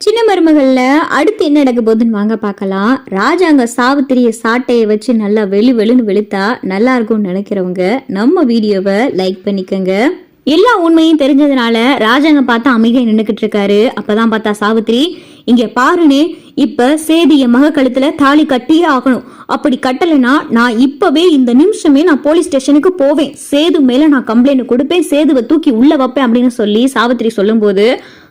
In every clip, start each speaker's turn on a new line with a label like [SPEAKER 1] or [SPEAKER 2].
[SPEAKER 1] சின்ன மருமகள்ல அடுத்து என்ன நடக்க போகுதுன்னு வாங்க பார்க்கலாம். ராஜாங்க சாவித்திரிய சாட்டையை வச்சு நல்லா வெளு வெளுன்னு வெளுத்தா நல்லா இருக்கும்னு நினைக்கிறவங்க நம்ம வீடியோவை லைக் பண்ணிக்கோங்க. எல்லா உண்மையும் தெரிஞ்சதுனால ராஜாங்க பார்த்தா அமைதியா நின்னுக்கிட்டு இருக்காரு. அப்பதான் பார்த்தா சாவித்திரி இங்க பாருனே இப்ப சேதி என் மக கழுத்துல தாலி கட்டியே ஆகணும். அப்படி கட்டலைன்னா நான் இப்பவே இந்த நிமிஷமே நான் போலீஸ் ஸ்டேஷனுக்கு போவேன். சேது மேல நான் கம்ப்ளைண்ட் கொடுப்பேன். சேதுவை தூக்கி உள்ள வைப்பேன் அப்படின்னு சொல்லி சாவித்திரி சொல்லும்போது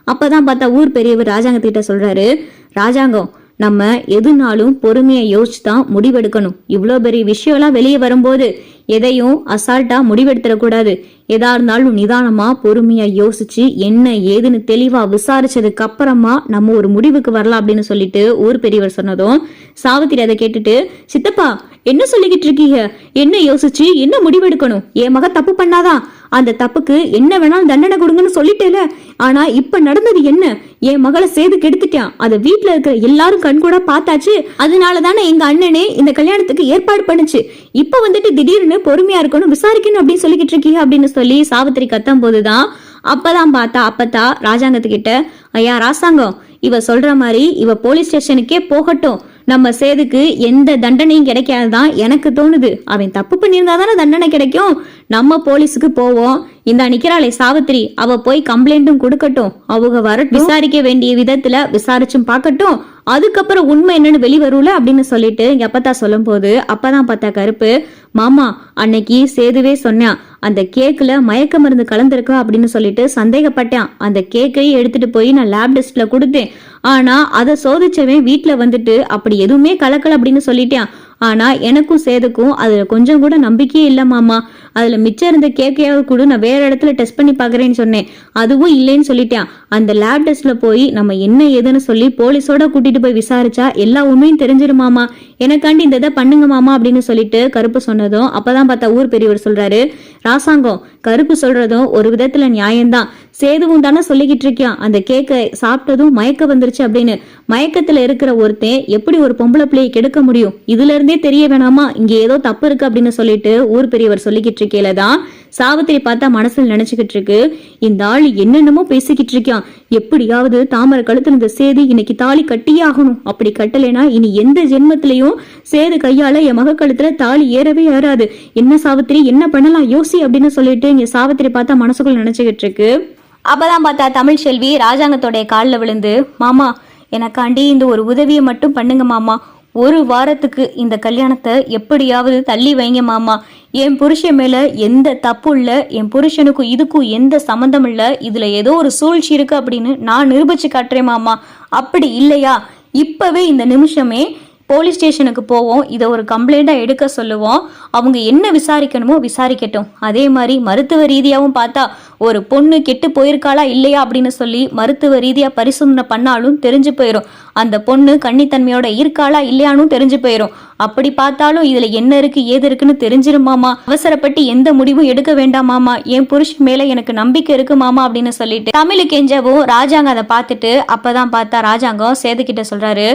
[SPEAKER 1] அப்பதான் பார்த்தா ஊர் பெரியவர் ராஜாங்கத்திட்ட சொல்றாரு ராஜாங்கம் நம்ம எதுனாலும் பொறுமையை யோசிச்சு தான் முடிவெடுக்கணும். இவ்வளோ பெரிய விஷயம்லாம் வெளியே வரும்போது எதையும் அசால்ட்டா முடிவெடுத்துடக்கூடாது. எதா இருந்தாலும் நிதானமா பொறுமையா யோசிச்சு என்ன ஏதுன்னு தெளிவா விசாரிச்சதுக்கு அப்புறமா நம்ம ஒரு முடிவுக்கு வரலாம் அப்படின்னு சொல்லிட்டு ஊர் பெரியவர் சொன்னதும் சாவித்திரி அதை கேட்டுட்டு சித்தப்பா என்ன சொல்லிக்கிட்டு இருக்கீங்க? என்ன யோசிச்சு? என்ன முடிவெடுக்கணும்? என் மக தப்பு பண்ணாதான் அந்த தப்புக்கு என்ன வேணாலும் தண்டனை கொடுங்கன்னு சொல்லிட்டேல. ஆனா இப்ப நடந்தது என்ன? என் மகளை சேது கெடுத்துட்டான். அத வீட்ல இருக்கிற எல்லாரும் கண்கூட பார்த்தாச்சு. அதனால தானே எங்க அண்ணனே இந்த கல்யாணத்துக்கு ஏற்பாடு பண்ணுச்சு. இப்ப வந்துட்டு திடீர்னு பொறுமையா இருக்கணும் விசாரிக்கணும் அப்படின்னு சொல்லிக்கிட்டு இருக்கீங்க அப்படின்னு சொல்லி சாவித்திரி கத்தும் போதுதான் அப்பதான் பார்த்தா அப்பத்தா ராஜாங்கத்துக்கிட்ட ஐயா ராசாங்கம் இவ சொல்ற மாதிரி இவ போலீஸ் ஸ்டேஷனுக்கே போகட்டும். நம்ம சேதுக்கு எந்த தண்டனையும் கிடைக்காதுதான் எனக்கு தோணுது. அவன் தப்பு பண்ணியிருந்தா தானே தண்டனை கிடைக்கும். நம்ம போலீஸுக்கு போவோம். இந்த நிக்கிறாளே சாவித்திரி அவ போய் கம்ப்ளைண்ட்டும் கொடுக்கட்டும். அவங்க வர விசாரிக்க வேண்டிய விதத்துல விசாரிச்சும் பார்க்கட்டும். அதுக்கப்புறம் உண்மை என்னன்னு வெளிவரும்ல அப்படின்னு சொல்லிட்டு அப்பத்தா சொல்லும் போது அப்பதான் பார்த்தா கருப்பு மாமா அன்னைக்கு சேதுவே சொன்னான் அந்த கேக்ல மயக்க மருந்து கலந்திருக்கா அப்படின்னு சொல்லிட்டு சந்தேகப்பட்டான். அந்த கேக்கையும் எடுத்துட்டு போய் நான் லேப் டெஸ்ட்ல கொடுத்தேன். ஆனா அதை சோதிச்சவன் வீட்டுல வந்துட்டு அப்படி எதுவுமே கலக்கல அப்படின்னு சொல்லிட்டேன். ஆனா எனக்கும் சேதுக்கும் அதுல கொஞ்சம் கூட நம்பிக்கையே இல்ல மாமா. அதுல மிச்சம் இருந்த கேக்கையாவது கூட நான் வேற இடத்துல டெஸ்ட் பண்ணி பாக்குறேன்னு சொன்னேன். அதுவும் இல்லைன்னு சொல்லிட்டேன். அந்த லேப் டெஸ்ட்ல போய் நம்ம என்ன ஏதுன்னு சொல்லி போலீஸோட கூட்டிட்டு போய் விசாரிச்சா எல்லா உண்மையும் தெரிஞ்சிரும் மாமா. எனக்காண்டி இந்த இதை பண்ணுங்க மாமா அப்படின்னு சொல்லிட்டு கருப்பு சொன்னதும் அப்பதான் பார்த்தா ஊர் பெரியவர் சொல்றாரு ராசாங்கம் கருப்பு சொல்றதும் ஒரு விதத்துல நியாயம்தான். சேதுவும் தானே சொல்லிக்கிட்டு இருக்கியான் அந்த கேக்கை சாப்பிட்டதும் மயக்க வந்துருச்சு அப்படின்னு. மயக்கத்துல இருக்கிற ஒருத்தன் எப்படி ஒரு பொம்பளை பிள்ளையை கெடுக்க முடியும்? இதுல இருந்தே தெரிய வேணாமா? இங்க ஏதோ தப்பு இருக்கு அப்படின்னு சொல்லிட்டு ஊர் பெரியவர் சொல்லிக்கிட்டு இருக்கையில தான் சாவித்திரி பார்த்தா மனசுல நினைச்சுக்கிட்டு இருக்கு. இந்த ஆள் என்னென்னமோ பேசிக்கிட்டு இருக்கான் எப்படியாவது தாமரை கழுத்துல இந்த சேது இன்னைக்கு தாலி கட்டியே ஆகணும். அப்படி கட்டலைனா இனி எந்த ஜென்மத்திலையும் சேது கையால என் மக கழுத்துல தாலி ஏறவே ஏறாது. என்ன சாவித்திரி என்ன பண்ணலாம்? யோசி அப்படின்னு சொல்லிட்டு இங்க சாவித்திரி பார்த்தா மனசுக்குள்ள நினைச்சுக்கிட்டு இருக்கு. அப்பதான் பார்த்தா தமிழ் செல்வி ராஜாங்கத்தோடைய காலில் விழுந்து மாமா எனக்காண்டி இந்த ஒரு உதவியை மட்டும் பண்ணுங்க மாமா. ஒரு வாரத்துக்கு இந்த கல்யாணத்தை எப்படியாவது தள்ளி வைங்க மாமா. என் புருஷன் மேல எந்த தப்பு இல்ல என் புருஷனுக்கும் இதுக்கும் எந்த சம்மந்தம் இல்ல. இதுல ஏதோ ஒரு சூழ்ச்சி இருக்கு அப்படின்னு நான் நிரூபிச்சு காட்டுறேன் மாமா. அப்படி இல்லையா? இப்பவே இந்த நிமிஷமே போலீஸ் ஸ்டேஷனுக்கு போவோம். இதை ஒரு கம்ப்ளைண்ட்டாக எடுக்க சொல்லுவோம். அவங்க என்ன விசாரிக்கணுமோ விசாரிக்கட்டும். அதே மாதிரி மருத்துவ ரீதியாகவும் பார்த்தா ஒரு பொண்ணு கெட்டு போயிருக்காளா இல்லையா அப்படின்னு சொல்லி மருத்துவ ரீதியாக பரிசோதனை பண்ணாலும் தெரிஞ்சு போயிடும் அந்த பொண்ணு கன்னித்தன்மையோட இருக்காளா இல்லையானும் தெரிஞ்சு போயிடும் அப்படி பார்த்தாலும் இதில் என்ன இருக்கு ஏது இருக்குன்னு தெரிஞ்சிருமாமா? அவசரப்பட்டு எந்த முடிவும் எடுக்க வேண்டாமாமா என் புருஷன் மேலே எனக்கு நம்பிக்கை இருக்கு மாமா அப்படின்னு சொல்லிட்டு தமிழுக்கு எஞ்சவும் ராஜாங்க அதை பார்த்துட்டு அப்பதான் பார்த்தா ராஜாங்கம் சேதுக்கிட்ட சொல்கிறாரு சொல்றாரு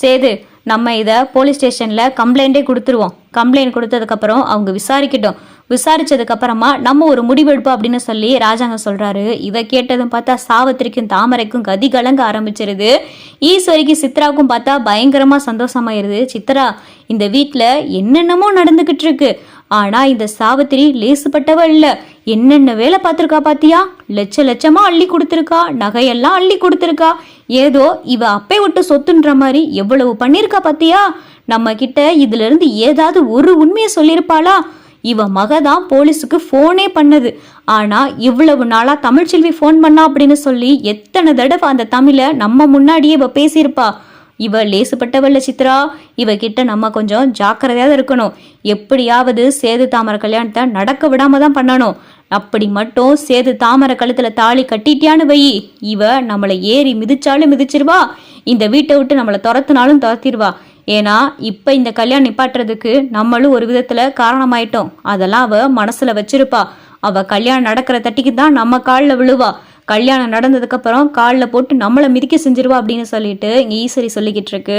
[SPEAKER 1] சேது நம்ம இதை போலீஸ் ஸ்டேஷனில் கம்ப்ளைண்ட்டே கொடுத்துருவோம். கம்ப்ளைண்ட் கொடுத்ததுக்கப்புறம் அவங்க விசாரிக்கட்டும். விசாரிச்சதுக்கப்புறமா நம்ம ஒரு முடிவெடுப்போம் அப்படின்னு சொல்லி ராஜாங்க சொல்கிறாரு இவ கேட்டதும் பார்த்தா சாவத்திரிக்கும் தாமரைக்கும் கதி கலங்க ஆரம்பிச்சிருது. ஈஸ்வரிக்கு சித்ராவுக்கும் பார்த்தா பயங்கரமாக சந்தோஷமாயிருது. சித்ரா இந்த வீட்டில் என்னென்னமோ நடந்துக்கிட்டு இருக்கு ஆனா இந்த சாவித்திரி லேசுப்பட்டவ இல்ல. என்னென்ன வேலை பார்த்துருக்கா பாத்தியா? லட்ச லட்சமா அள்ளி கொடுத்துருக்கா. நகையெல்லாம் அள்ளி கொடுத்துருக்கா. ஏதோ இவ அப்பை விட்டு சொத்துன்ற மாதிரி எவ்வளவு பண்ணிருக்கா பாத்தியா? நம்ம கிட்ட இதுல இருந்து ஏதாவது ஒரு உண்மையை சொல்லியிருப்பாளா? இவ மக தான் போலீஸுக்கு ஃபோனே பண்ணது. ஆனால் இவ்வளவு நாளாக தமிழ்ச்செல்வி ஃபோன் பண்ணா அப்படின்னு சொல்லி எத்தனை தடவை அந்த தமிழை நம்ம முன்னாடியே இவ பேசியிருப்பா. இவ லேசுப்பட்டவல்ல சித்ரா. இவ கிட்ட நம்ம கொஞ்சம் ஜாக்கிரதையாக இருக்கணும். எப்படியாவது சேது தாமரை கல்யாணத்தை நடக்க விடாம தான் பண்ணணும். அப்படி மட்டும் சேது தாமரை கழுத்துல தாலி கட்டிட்டியான்னு வை. இவ நம்மளை ஏறி மிதிச்சாலும் மிதிச்சிருவா. இந்த வீட்டை விட்டு நம்மளை துரத்துனாலும் துரத்திடுவா ஏன்னா இப்போ இந்த கல்யாணம் நிப்பாட்டுறதுக்கு நம்மளும் ஒரு விதத்தில் காரணமாயிட்டோம். அதெல்லாம் அவள் மனசில் வச்சிருப்பா. அவள் கல்யாணம் நடக்கிற தட்டிக்கு தான் நம்ம காலில் விழுவா. கல்யாணம் நடந்ததுக்கப்புறம் காலில் போட்டு நம்மளை மிதிக்க செஞ்சிருவா அப்படின்னு சொல்லிட்டு இங்கே ஈஸ்வரி சொல்லிக்கிட்டு இருக்கு.